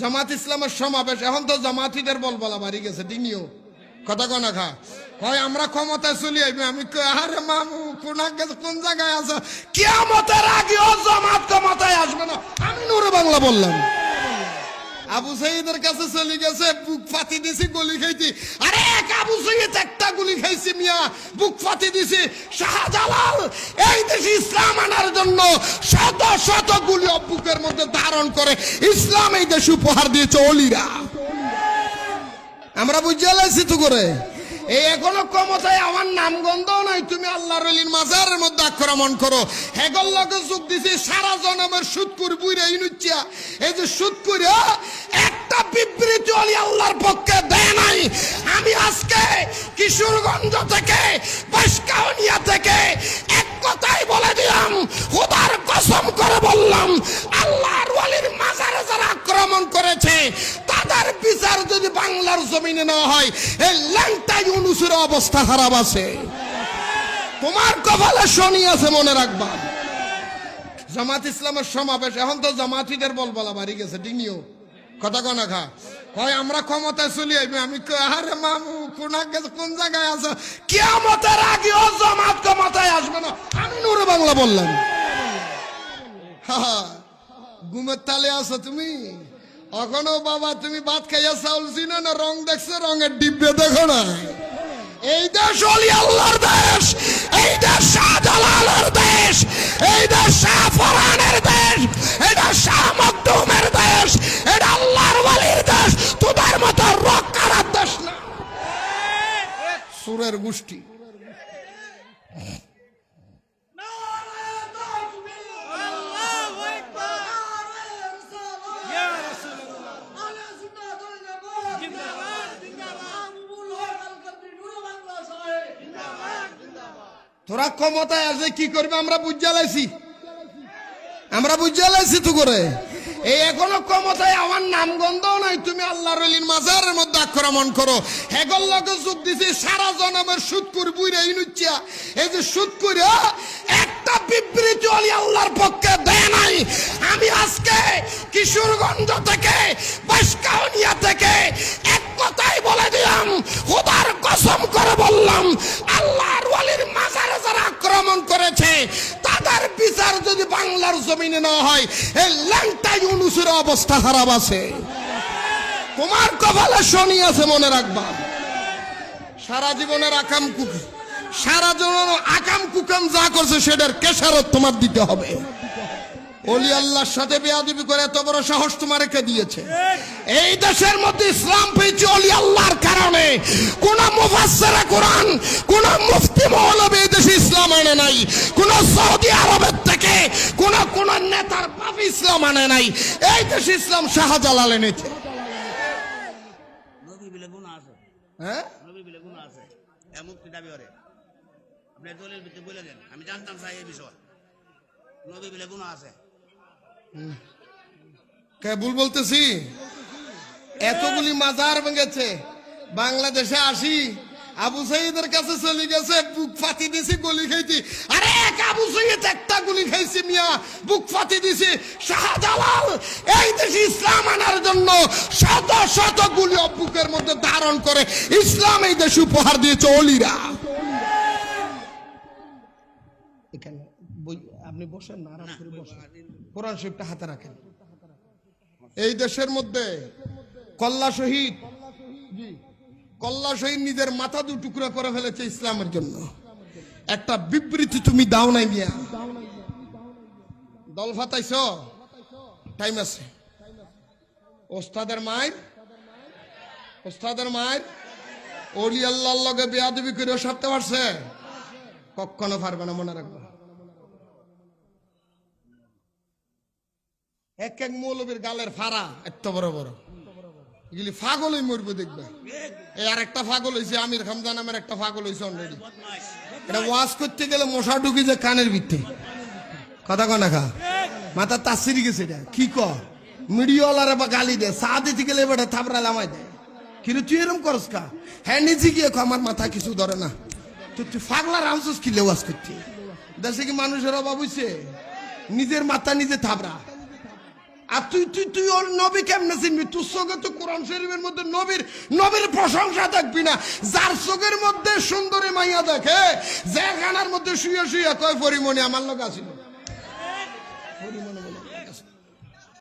জামাত ইসলামের সমাবেশ, এখন তো জামাতিদের বল বলা বাড়ি গেছে, ডিঙিও। কথা কনা খা? কয়, আমরা ক্ষমতায় চলি আইবি, আমি আরে মামু, কোন কোন জায়গায় আছো? কিয়ামতের আগে ও জামাত ক্ষমতায় আসবে না। আমি নুরে বাংলা বললাম। আবু সাইদের কাছে চলে গেছে, বুক ফাতি দিছি, গলি খাইতি আরে এক আবু সাইদ একটা গুলি খাইছি মিয়া, বুক ফাতি দিছি। শাহজালাল, এই দেশে ইসলাম আনার জন্য শত শত গুলি বুকের মধ্যে ধারণ করে ইসলাম এই দেশে উপহার দিয়েছে অলিরা। আমরা বুঝে লাইছি তো করে। এই এখনও ক্ষমতায় আমার নাম গন্ধ নাই, তুমি আল্লাহ রলির মাজারের মধ্যে আক্রমণ করো হেগল লগে যোগ দিছি সারা জনমের সুদকুর বুইরে ইনুচ্ছিয়া। এই যে সুদকুরে একটা বিবৃতি আল্লাহর পক্ষে দেয় নাই। আমি কিশোরগঞ্জ থেকে, বাসকাউনিয়া থেকে, এক কথাই বলে দিলাম, খোদার কসম করে বললাম, আল্লাহর ওয়ালির মাজারে যারা আক্রমণ করেছে, তাদের বিচার যদি বাংলার জমিনে না হয়, এই ল্যাংটা ইউনুসের অবস্থা খারাপ আছে। তোমার কপালে শনি আছে, মনে রাখবা। জামাত ইসলামের সমাবেশ, এখন তো জামাতিদের বল বলা বাড়ি গেছে, ডিঙিও। কথা কনা খা। কয় আমরা ক্ষমতায় চলি আইবে। আমি আরে মামু কোন কোন জায়গায় আছো? কিয়ামতের আগে ও জামাত ক্ষমতায় আসবে না। আমি নুরে বাংলা বললাম। ঘুমের তালে আছো তুমি? এখনও বাবা, তুমি ভাত খাইয়া চাউল চিনো না? রং দেখছ, রঙের ডিব্বে দেখো না? এই দেশ অলি আল্লাহর দেশ। সুরের গোষ্ঠী। তোরা ক্ষমতায় আছে কি করবে? আমরা বুঝা লাইছি আমরা বুঝা লাইছি তো করে। এই এখনও ক্ষমতায় আমার নাম গন্ধ নাই। তুমি আল্লাহ রলির মাজারের মধ্যে আক্রমণ করো। হেগল লগে যোগ দিছি, সারা জনমের সুদকুর বুইরে ইনুচ্ছিয়া এই যে সুদকুর একটা বিবৃতি অলি আল্লাহর পক্ষে দেয় নাই। আমি আজকে কিশোরগঞ্জ থেকে বাসকাউনিয়া থেকে এক কথাই বলে দিলাম, খোদার কসম করে বললাম, আল্লাহর ওয়ালির মাজারে যারা আক্রমণ করেছে বিচার যদি বাংলার জমিনে না হয়, এই ল্যাংটা ইউনুসের অবস্থা খারাপ আছে। তোমার কপালে শনি আছে মনে রাখবা। সারা জীবনের আকাম কুকি সারা জীবন আকাম কুকাম যা করছে, সেটার কেশারত তোমার দিতে হবে। অলি আল্লাহর সাথে বেয়াদবি করে এত বড় সাহস তোমার কে দিয়েছে? এই দেশের মধ্যে ইসলাম পেয়েছে অলি আল্লাহর কারণে। কোন মুফাসসিরে কোরআন কোন মুফতি মৌলবী এই দেশে ইসলাম আনে নাই। কোন সৌদি আরবের থেকে কোন কোন নেতার বাপ ইসলাম আনে নাই। এই দেশে ইসলাম শাহজালাল এনেছে। হ্যাঁ? নবী বিলে গুণ আছে। এমন কি দাবি করে। আপনি দলের ভিতরে বলে দেন। আমি জানতাম চাই এই বিষয়। নবী বিলে গুণ আছে। বলতেছি? এতগুলি মাজার বাংলাদেশে আসি, আবু সাইদের কাছে চলে গেছে, বুক ফাতি দিছি, গুলি খাইছি। আরে আবু সাইদ, একটা গুলি খাইছি মিয়া, বুক ফাতি দিছি। শাহজালাল, এই দেশে ইসলাম আনার জন্য শত শত গুলি বুকের মধ্যে ধারণ করে ইসলাম এই দেশে উপহার দিয়েছে অলিরা। এখানে আপনি বসেন না, আরাম করে বসেন। কোরআন শরীফটা হাতে রাখেন। এই দেশের মধ্যে কল্লা শহীদ কল্লা শহীদ নিজের মাথা দু টুকরো করে ফেলেছে ইসলামের জন্য। একটা বিবৃতি তুমি দাও নাই মিয়া। দল ফাতাইছ টাইম আছে। ওস্তাদের মায়ের? ওস্তাদের মায়ের? অলি আল্লাহর লগে বেয়াদবি করে সারতে পারছে? কখনো পারবে না, মনে রাখবা। এক এক মৌলবীর গালের ফাড়া এত বড় বড়। এগুলি ফাগলই মরবে দেখবে। এই আর একটা ফাগল হয়েছে আমির খামজা নামের একটা ফাগল হয়েছে অলরেডি এটা ওয়াজ করতে গেলে মশা ঢুকি যে কানের ভিত্তে কথা কনা খা? মাথা তাসিরি গেছে এটা। কি ক মিডিয়াওয়ালারে বা গালি দে চা দিতে গেলে বেটা থাপড়া লামাই দেয়। কিন্তু তুই এরম করস কা হ্যাঁ নিজে গিয়ে আমার মাথা কিছু ধরে না। তো তুই ফাগলা রামসস কি লেওয়াজ করতে? দেশে কি মানুষের অভাব হইছে? নিজের মাথা নিজে থাবড়া আর তুই তুই তুই ওর নবী কেমনে চিনবি তোর চোখে তো কোরআন শরীফের মধ্যে নবীর নবীর প্রশংসা দেখবি না যার চোখের মধ্যে সুন্দরী মাইয়া দেখে, যে খানার মধ্যে শুয়ে শুয়ে কয় পরিমণি আমার লোক আছিল।